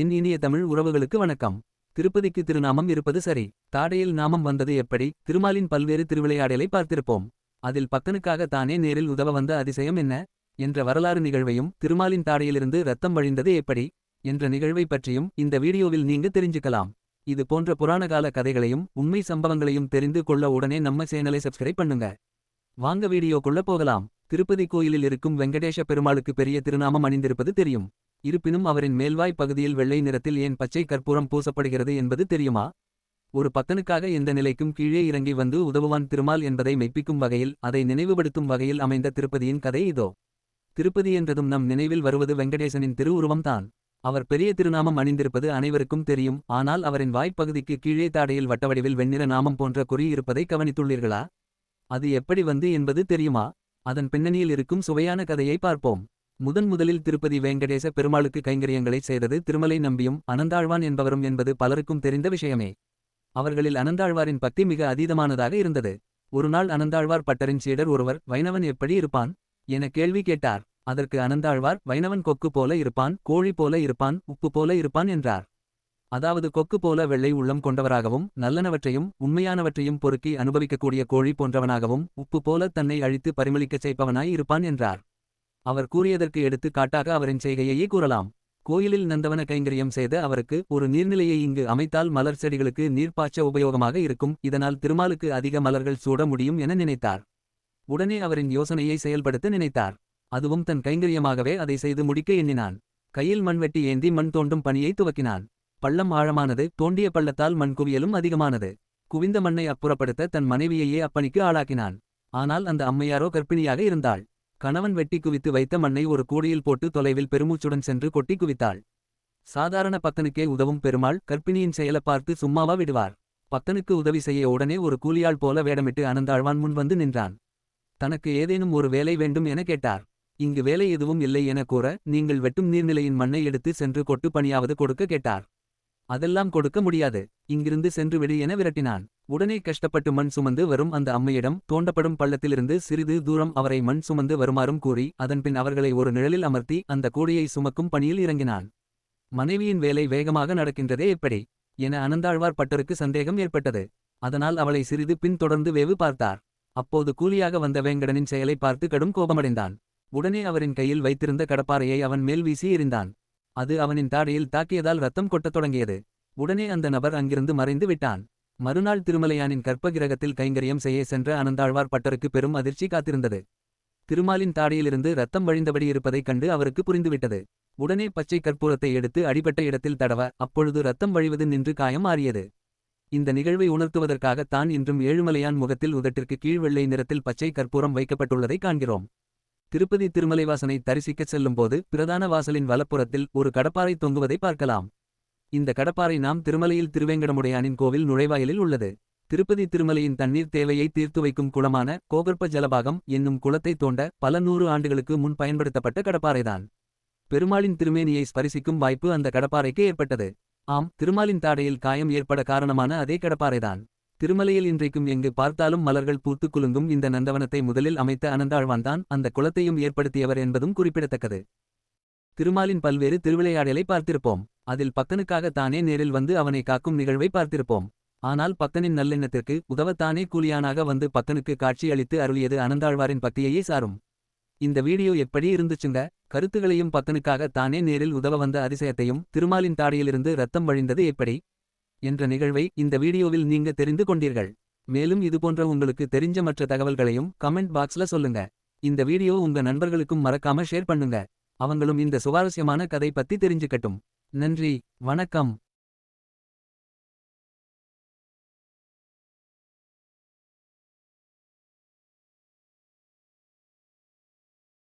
என் இனிய தமிழ் உறவுகளுக்கு வணக்கம். திருப்பதிக்கு திருநாமம் இருப்பது சரி. தாடையில் நாமம் வந்தது எப்படி? திருமாலின் பல்வேறு திருவிளையாடலை பார்த்திருப்போம். அதில் பக்தனுக்காக தானே நேரில் உதவ வந்த அதிசயம் என்ன? என்ற வரலாறு நிகழ்வையும் திருமாலின் தாடையிலிருந்து ரத்தம் வழிந்தது எப்படி? என்ற நிகழ்வை பற்றியும் இந்த வீடியோவில் நீங்க தெரிஞ்சுக்கலாம். இது போன்ற புராணகால கதைகளையும் உண்மை சம்பவங்களையும் தெரிந்து கொள்ள உடனே நம்ம சேனலை சப்ஸ்கிரைப் பண்ணுங்க. வாங்க வீடியோக்குள்ள போகலாம். திருப்பதி கோயிலில் இருக்கும் வெங்கடேஷ பெருமாளுக்கு பெரிய திருநாமம் அணிந்திருப்பது தெரியும். இருப்பினும் அவரின் மேல்வாய் பகுதியில் வெள்ளை நிறத்தில் ஏன் பச்சை கற்பூரம் பூசப்படுகிறது என்பது தெரியுமா? ஒரு பக்தனுக்காக எந்த நிலைக்கும் கீழே இறங்கி வந்து உதவுவான் திருமால் என்பதை மெய்ப்பிக்கும் வகையில் அதை நினைவுபடுத்தும் வகையில் அமைந்த திருப்பதியின் கதை இதோ. திருப்பதி என்றதும் நம் நினைவில் வருவது வெங்கடேசனின் திருவுருவம்தான். அவர் பெரிய திருநாமம் அணிந்திருப்பது அனைவருக்கும் தெரியும் ஆனால் அவரின் வாய்ப்பகுதிக்கு கீழே தாடையில் வட்டவடிவில் வெண்ணிற நாமம் போன்ற குறி இருப்பதை கவனித்துள்ளீர்களா? அது எப்படி வந்து என்பது தெரியுமா? அதன் பின்னணியில் இருக்கும் சுவையான கதையை பார்ப்போம். முதன் முதலில் திருப்பதி வேங்கடேச பெருமாளுக்கு கைங்கரியங்களை செய்தது திருமலை நம்பியும் அனந்தாழ்வான் என்பவரும் என்பது பலருக்கும் தெரிந்த விஷயமே. அவர்களில் அனந்தாழ்வாரின் பக்தி மிக அதீதமானதாக இருந்தது. ஒருநாள் அனந்தாழ்வார் பட்டரின் சீடர் ஒருவர் வைணவன் எப்படி இருப்பான்? என கேள்வி கேட்டார். அதற்கு அனந்தாழ்வார் வைணவன் கொக்கு போல இருப்பான் கோழி போல இருப்பான் உப்பு போல இருப்பான் என்றார். அதாவது கொக்கு போல வெள்ளை உள்ளம் கொண்டவராகவும் நல்லனவற்றையும் உண்மையானவற்றையும் பொறுக்கி அனுபவிக்கக்கூடிய கோழி போன்றவனாகவும் உப்பு போல தன்னை அழித்து பரிமளிக்கச் செய்பவனாய் இருப்பான் என்றார். அவர் கூறியதற்கு எடுத்து காட்டாக அவரின் செய்கையையே கூறலாம். கோயிலில் நந்தவன கைங்கரியம் செய்த அவருக்கு ஒரு நீர்நிலையை இங்கு அமைத்தால் மலர் செடிகளுக்கு நீர்ப்பாய்ச்ச உபயோகமாக இருக்கும். இதனால் திருமாலுக்கு அதிக மலர்கள் சூட முடியும் என நினைத்தார். உடனே அவரின் யோசனையை செயல்படுத்த நினைத்தார். அதுவும் தன் கைங்கரியமாகவே அதை செய்து முடிக்க எண்ணினான். கையில் மண்வெட்டி ஏந்தி மண் தோண்டும் பணியை துவக்கினான். பள்ளம் ஆழமானது தோண்டிய பள்ளத்தால் மண் குவியலும் அதிகமானது. குவிந்த மண்ணை அப்புறப்படுத்த தன் மனைவியையே அப்பணிக்கு ஆளாக்கினான். ஆனால் அந்த அம்மையாரோ கர்ப்பிணியாக இருந்தாள். கணவன் வெட்டி குவித்து வைத்த மண்ணை ஒரு கூடையில் போட்டு தொலைவில் பெருமூச்சுடன் சென்று கொட்டி குவித்தாள். சாதாரண பக்தனுக்கே உதவும் பெருமாள் கர்ப்பிணியின் செயல பார்த்து சும்மாவா விடுவார். பக்தனுக்கு உதவி செய்ய உடனே ஒரு கூலியாள் போல வேடமிட்டு அனந்தாழ்வான் முன் வந்து நின்றான். தனக்கு ஏதேனும் ஒரு வேலை வேண்டும் என கேட்டார். இங்கு வேலை எதுவும் இல்லை என கூற நீங்கள் வெட்டும் நீர்நிலையின் மண்ணை எடுத்து சென்று கொட்டு பணியாவது கொடுக்க கேட்டார். அதெல்லாம் கொடுக்க முடியாது. இங்கிருந்து சென்று விடு என விரட்டினான். உடனே கஷ்டப்பட்டு மண் சுமந்து வரும் அந்த அம்மையிடம் தோண்டப்படும் பள்ளத்திலிருந்து சிறிது தூரம் அவரை மண் சுமந்து வருமாறும் கூறி அதன்பின் அவர்களை ஒரு நிழலில் அமர்த்தி அந்த கூடையை சுமக்கும் பணியில் இறங்கினான். மனைவியின் வேலை வேகமாக நடக்கின்றதே எப்படி? என அனந்தாழ்வார் பட்டருக்கு சந்தேகம் ஏற்பட்டது. அதனால் அவளை சிறிது பின்தொடர்ந்து வேவு பார்த்தார். அப்போது கூலியாக வந்த வேங்கடனின் செயலை பார்த்து கடும் கோபமடைந்தான். உடனே அவரின் கையில் வைத்திருந்த கடப்பாறையை அவன் மேல் வீசி எறிந்தான். அது அவனின் தாடையில் தாக்கியதால் ரத்தம் கொட்டத் தொடங்கியது. உடனே அந்த நபர் அங்கிருந்து மறைந்து விட்டான். மறுநாள் திருமலையானின் கற்பகிரகத்தில் கைங்கரியம் செய்ய சென்ற அனந்தாழ்வார் பட்டருக்கு பெரும் அதிர்ச்சி காத்திருந்தது. திருமாலின் தாடியிலிருந்து ரத்தம் வழிந்தபடி இருப்பதைக் கண்டு அவருக்கு புரிந்துவிட்டது. உடனே பச்சை கற்பூரத்தை எடுத்து அடிபட்ட இடத்தில் தடவ அப்பொழுது ரத்தம் வழிவது நின்று காயம் மாறியது. இந்த நிகழ்வை உணர்த்துவதற்காக தான் இன்றும் ஏழுமலையான் முகத்தில் உதட்டிற்கு கீழ் வெள்ளை நிறத்தில் பச்சை கற்பூரம் வைக்கப்பட்டுள்ளதை காண்கிறோம். திருப்பதி திருமலைவாசனை தரிசிக்கச் செல்லும்போது பிரதான வாசலின் வலப்புறத்தில் ஒரு கடப்பாறை தொங்குவதை பார்க்கலாம். இந்த கடப்பாறை நாம் திருமலையில் திருவேங்கடமுடையானின் கோவில் நுழைவாயிலில் உள்ளது. திருப்பதி திருமலையின் தண்ணீர் தேவையை தீர்த்து வைக்கும் குளமான கோகர்ப்ப ஜலபாகம் என்னும் குளத்தை தோண்ட பல நூறு ஆண்டுகளுக்கு முன் பயன்படுத்தப்பட்ட கடப்பாறைதான். பெருமாளின் திருமேனியை ஸ்பரிசிக்கும் வாய்ப்பு அந்த கடப்பாறைக்கு ஏற்பட்டது. ஆம் திருமாலின் தாடையில் காயம் ஏற்பட காரணமான அதே கடப்பாறைதான். திருமலையில் இன்றைக்கும் எங்கு பார்த்தாலும் மலர்கள் பூத்துக் குலுங்கும் இந்த நந்தவனத்தை முதலில் அமைத்த அனந்தாழ்வான்தான் அந்த குளத்தையும் ஏற்படுத்தியவர் என்பதும் குறிப்பிடத்தக்கது. திருமாலின் பல்வேறு திருவிளையாடலை பார்த்திருப்போம். அதில் பக்தனுக்காக தானே நேரில் வந்து அவனை காக்கும் நிகழ்வை பார்த்திருப்போம். ஆனால் பக்தனின் நல்லெண்ணத்திற்கு உதவத்தானே கூலியானாக வந்து பக்தனுக்கு காட்சி அளித்து அருளியது அனந்தாழ்வாரின் பக்தியையே சாரும். இந்த வீடியோ எப்படி இருந்துச்சுங்க? கருத்துகளையும் பக்தனுக்காக தானே நேரில் உதவ வந்த அதிசயத்தையும் திருமாலின் தாடியிலிருந்து ரத்தம் வழிந்தது எப்படி? என்ற நிகழ்வை இந்த வீடியோவில் நீங்க தெரிந்து கொண்டீர்கள். மேலும் இதுபோன்ற உங்களுக்கு தெரிஞ்ச மற்ற தகவல்களையும் கமெண்ட் பாக்ஸ்ல சொல்லுங்க. இந்த வீடியோ உங்க நண்பர்களுக்கும் மறக்காம ஷேர் பண்ணுங்க. அவங்களும் இந்த சுவாரஸ்யமான கதை பத்தி தெரிஞ்சுக்கட்டும். நன்றி வணக்கம்.